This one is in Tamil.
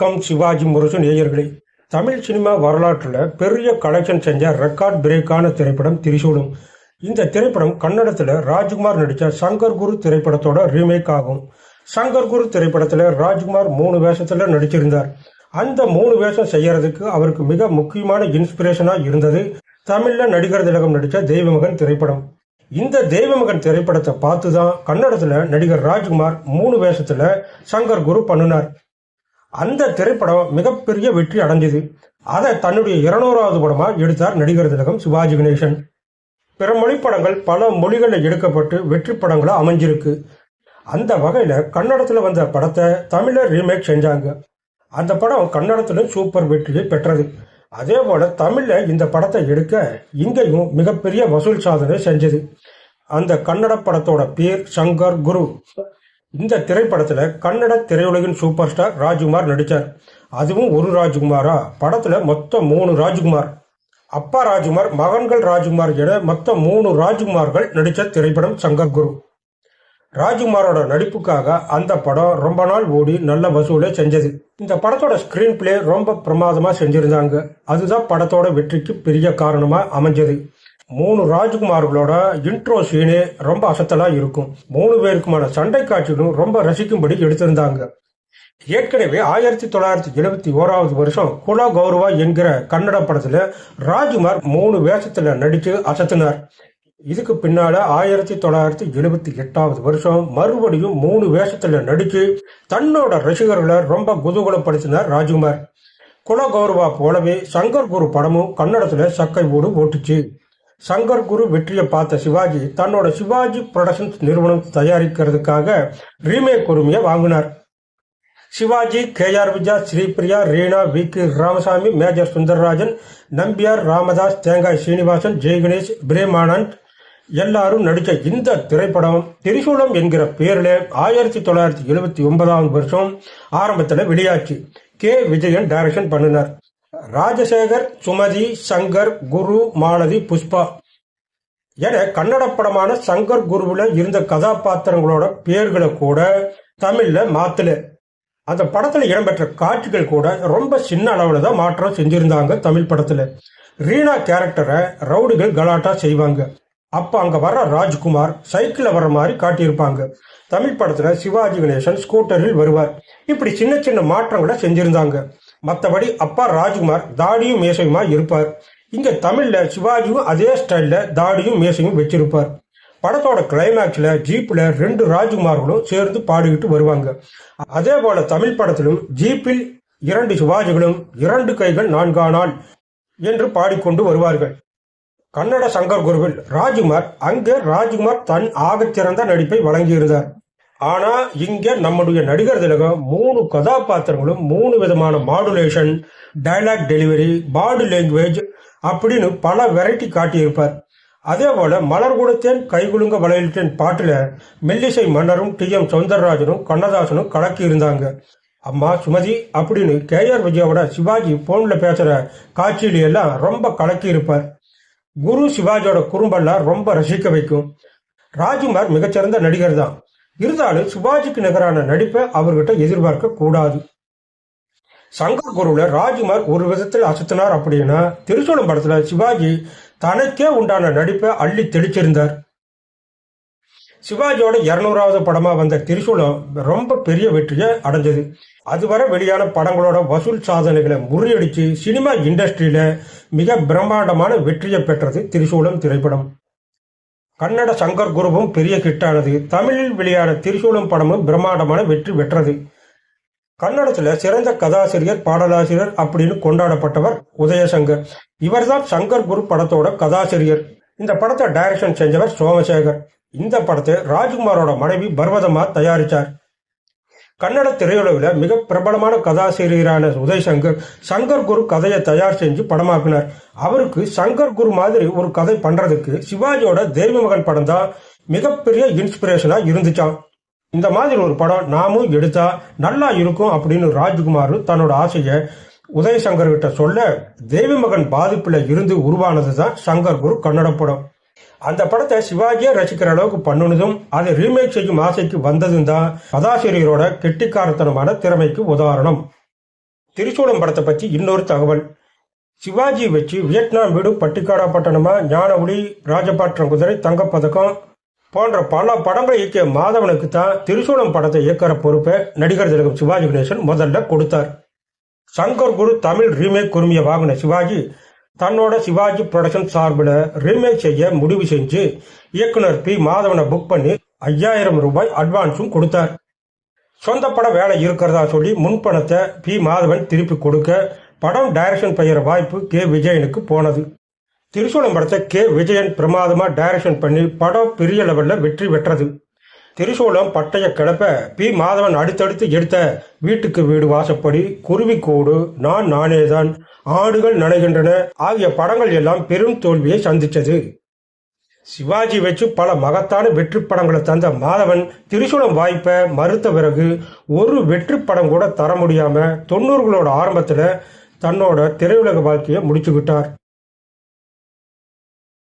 வணக்கம் சிவாஜி முரசு நேயர்களே. தமிழ் சினிமா வரலாற்றில் பெரிய கலெக்ஷன் செஞ்ச ரெக்கார்ட் பிரேக்கான திரைப்படம் திரிசூலம். இந்த திரைப்படம் கன்னடத்தில் ராஜ்குமார் நடித்த சங்கர் குரு திரைப்படத்தோட ரீமேக் ஆகும். சங்கர் குரு திரைப்படத்தில் ராஜ்குமார் மூணு வேஷத்தில் நடிச்சிருந்தார். அந்த மூணு வேஷம் செய்யறதுக்கு அவருக்கு மிக முக்கியமான இன்ஸ்பிரேஷனாக இருந்தது தமிழில் நடிகர் திலகம் நடித்த தெய்வமகன் திரைப்படம். இந்த தெய்வமகன் திரைப்படத்தை பார்த்து தான் கன்னடத்தில் நடிகர் ராஜ்குமார் மூணு வேஷத்தில் சங்கர் குரு பண்ணினார். அந்த திரைப்படம் மிகப்பெரிய வெற்றி அடைஞ்சது அதை தன்னுடைய இருநூறாவது படமாக எடுத்தார் நடிகர் திலகம் சிவாஜி கணேசன். பிற மொழி படங்கள் பல மொழிகளில் எடுக்கப்பட்டு வெற்றி படங்களா அமைஞ்சிருக்கு. அந்த வகையில் கன்னடத்தில் வந்த படத்தை தமிழர் ரீமேக் செஞ்சாங்க. அந்த படம் கன்னடத்திலும் சூப்பர் வெற்றியை பெற்றது. அதே போல தமிழில் இந்த படத்தை எடுக்க இங்கேயும் மிகப்பெரிய வசூல் சாதனை செஞ்சது. அந்த கன்னட படத்தோட பேர் சங்கர் குரு. இந்த திரைப்படத்துல கன்னட திரையுலகின் சூப்பர் ஸ்டார் ராஜ்குமார் நடிச்சார். அதுவும் ஒரு ராஜ்குமாரா? படத்துல மொத்தம் மூணு ராஜ்குமார். அப்பா ராஜ்குமார் மகன்கள் ராஜ்குமார் என மொத்தம் மூணு ராஜ்குமார்கள் நடித்த திரைப்படம் சங்கர் குரு ராஜ்குமாரோட நடிப்புக்காக அந்த படம் ரொம்ப நாள் ஓடி நல்ல வசூலை செஞ்சது. இந்த படத்தோட ஸ்கிரீன் பிளே ரொம்ப பிரமாதமாக செஞ்சிருந்தாங்க. அதுதான் படத்தோட வெற்றிக்கு பெரிய காரணமாக அமைஞ்சது. மூணு ராஜ்குமார்களோட இன்ட்ரோ சீனே ரொம்ப அசத்தலா இருக்கும். மூணு பேருக்குமான சண்டை காட்சிகளும் ரொம்ப ரசிக்கும்படி எடுத்திருந்தாங்க. ஏற்கனவே ஆயிரத்தி தொள்ளாயிரத்தி எழுபத்தி ஓராவது வருஷம் குல கௌரவா என்கிற கன்னட படத்துல ராஜ்குமார் மூணு வேஷத்துல நடிச்சு அசத்தினார். இதுக்கு பின்னால ஆயிரத்தி தொள்ளாயிரத்தி எழுபத்தி எட்டாவது வருஷம் மறுபடியும் மூணு வேஷத்துல நடிச்சு தன்னோட ரசிகர்களை ரொம்ப குதூகலப்படுத்தினார் ராஜ்குமார். குல கௌரவா போலவே சங்கர் குரு படமும் கன்னடத்துல சக்கை ஓடு ஓட்டுச்சு. சங்கர் குரு வெற்றியை பார்த்த சிவாஜி தன்னோட சிவாஜி புரொடக்ஷன்ஸ் நிறுவனம் தயாரிக்கிறதுக்காக ரீமேக் உரிமையை வாங்கினார். Sivaji K R Vijaya Sripriya Reena V K Ramasamy major Sundararajan Nambiar Ramadas Thengai Srinivasan Jai Ganesh Premanand எல்லாரும் நடித்த இந்த திரைப்படம் திரிசூலம் என்கிற பேரில் ஆயிரத்தி தொள்ளாயிரத்தி எழுபத்தி ஒன்பதாம் வருஷம் ஆரம்பத்தில் வெளியாச்சு. கே. விஜயன் டைரக்ஷன் பண்ணினார். ராஜசேகர் சுமதி சங்கர் குரு மாலதி புஷ்பா. என கன்னட படமான சங்கர் குருவில் இருந்த கதாபாத்திரங்களோட பேர்களை கூட தமிழ்ல மாத்தல. அந்த படத்துல இடம்பெற்ற காட்சிகள் கூட ரொம்ப சின்ன அளவுல தான் மாற்றம் செஞ்சிருந்தாங்க தமிழ் படத்துல. ரீனா கேரக்டரை ரவுடிகள் கலாட்டா செய்வாங்க. அப்ப அங்க வர்ற ராஜ்குமார் சைக்கிள்ல வர்ற மாதிரி காட்டியிருப்பாங்க. தமிழ் படத்துல சிவாஜி கணேசன் ஸ்கூட்டரில் வருவார். இப்படி சின்ன சின்ன மாற்றங்களை செஞ்சிருந்தாங்க. மற்றபடி அப்பா ராஜ்குமார் தாடியும் மேசையுமா இருப்பார். இங்க தமிழ்ல சிவாஜியும் அதே ஸ்டைல்ல தாடியும் மேசையும் வச்சிருப்பார். படத்தோட கிளைமேக்ஸ்ல ஜீப்ல ரெண்டு ராஜ்குமார்களும் சேர்ந்து பாடிக்கிட்டு வருவாங்க. அதே போல தமிழ் படத்திலும் ஜீப்பில் இரண்டு சிவாஜிகளும் இரண்டு கைகள் நான்கானால் என்று பாடிக்கொண்டு வருவார்கள். கன்னட சங்கர் குருவில் ராஜ்குமார் அங்கே ராஜ்குமார் தன் ஆகச்சிறந்த நடிப்பை வழங்கியிருந்தார். ஆனா இங்க நம்முடைய நடிகர் திலகம் மூணு கதாபாத்திரங்களும் மூணு விதமான modulation dialogue delivery body language அப்படின்னு பல வெரைட்டி காட்டியிருப்பார். அதே போல மலர் கொடுத்தேன் கைகுலுங்க வளையலிட்டேன் பாட்டுல மெல்லிசை மன்னரும் டி. எம். சௌந்தரராஜனும் கண்ணதாசனும் கலக்கி இருந்தாங்க. அம்மா சுமதி அப்படின்னு கே. ஆர். விஜயோட சிவாஜி போன்ல பேசுற காட்சியில எல்லாம் ரொம்ப கலக்கி இருப்பார். குரு சிவாஜியோட குறும்பெல்லாம் ரொம்ப ரசிக்க வைக்கும். ராஜ்குமார் மிகச்சிறந்த நடிகர் தான் இருந்தாலும் சிவாஜிக்கு நிகரான நடிப்பை அவர்கிட்ட எதிர்பார்க்க கூடாது. சங்கர் குருல ராஜ்குமார் ஒரு விதத்தில் அசத்தினார் அப்படின்னா திருச்சூலம் படத்துல சிவாஜி தனக்கே உண்டான நடிப்பை அள்ளி தெளிச்சிருந்தார். சிவாஜியோட இருநூறாவது படமா வந்த திரிசூலம் ரொம்ப பெரிய வெற்றியை அடைஞ்சது. அதுவரை வெளியான படங்களோட வசூல் சாதனைகளை முறியடிச்சு சினிமா இண்டஸ்ட்ரியில மிக பிரம்மாண்டமான வெற்றியை பெற்றது திரிசூலம் திரைப்படம். கன்னட சங்கர் குருவும் பெரிய ஹிட்டானது தமிழில் வெளியான திரிசூலம் படமும் பிரம்மாண்டமான வெற்றி பெற்றது. கன்னடத்தில் சிறந்த கதாசிரியர் பாடலாசிரியர் அப்படின்னு கொண்டாடப்பட்டவர் உதயசங்கர். இவர்தான் சங்கர் குரு படத்தோட கதாசிரியர். இந்த படத்தை டைரக்ஷன் செஞ்சவர் சோமசேகர். இந்த படத்தை ராஜ்குமாரோட மனைவி பர்வதமா தயாரிச்சார். கன்னட திரையுலகில் மிக பிரபலமான கதாசிரியரான உதயசங்கர் சங்கர் குரு கதையை தயார் செஞ்சு படமாக்கினார். அவருக்கு சங்கர் குரு மாதிரி ஒரு கதை பண்ணுறதுக்கு சிவாஜியோட தெய்வமகன் படம் தான் மிகப்பெரிய இன்ஸ்பிரேஷனாக இருந்துச்சான் இந்த மாதிரி ஒரு படம் நாமும் எடுத்தா நல்லா இருக்கும் அப்படின்னு ராஜ்குமார் தன்னோட ஆசையை உதயசங்கர் கிட்ட சொல்ல தேவிமகன் பாதிப்பில் இருந்து உருவானது தான் சங்கர் குரு கன்னட படம். அந்த படத்தை சிவாஜியை ரசிக்கிற அளவுக்கு பண்ணுனதும் அதை ரீமேக் செய்யும் ஆசைக்கு வந்ததும் தான் கதாசிரியரோட கெட்டிக்காரத்தனமான திறமைக்கு உதாரணம். திரிசூலம் படத்தை பற்றி இன்னொரு தகவல். சிவாஜி வச்சு வியட்நாம் வீடு பட்டிக்காடா பட்டணமா ஞான ஒளி ராஜபாற்றம் குதிரை தங்கப்பதக்கம் போன்ற பல படங்களை இயக்கிய மாதவனுக்கு தான் திரிசூலம் படத்தை இயக்கிற பொறுப்பை நடிகர் திலகம் சிவாஜி கணேசன் முதல்ல கொடுத்தார். சங்கர் குரு தமிழ் ரீமேக் உரிமையை வாங்கின சிவாஜி தன்னோட சிவாஜி ப்ரொடக்ஷன் சார்பில் ரீமேக் செய்ய முடிவு செஞ்சு இயக்குனர் பி. மாதவனை புக் பண்ணி ஐயாயிரம் ரூபாய் அட்வான்ஸும் கொடுத்தார். சொந்த பட வேலை இருக்கிறதா சொல்லி முன்பணத்தை பி. மாதவன் திருப்பி கொடுக்க படம் டைரக்ஷன் பெயர வாய்ப்பு கே. விஜயனுக்கு போனது. திரிசூலம் படத்தை கே. விஜயன் பிரமாதமாக டைரக்ஷன் பண்ணி படம் பெரிய லெவலில் வெற்றி பெற்றது. திரிசூலம் பட்டய கிளப்ப பி. மாதவன் அடுத்தடுத்து எடுத்த வீட்டுக்கு வீடு வாசப்படி குருவிக்கூடு நான் நானேதான். ஆடுகள் நனைகின்றன. ஆகிய படங்கள் எல்லாம் பெரும் தோல்வியை சந்தித்தது. சிவாஜி வச்சு பல மகத்தான வெற்றி படங்களை தந்த மாதவன் திரிசூலம் வாய்ப்பை மறுத்த பிறகு ஒரு வெற்றி படம் கூட தர முடியாம தொண்ணூறுகளோட ஆரம்பத்துல தன்னோட திரையுலக வாழ்க்கையை முடிச்சுக்கிட்டார்.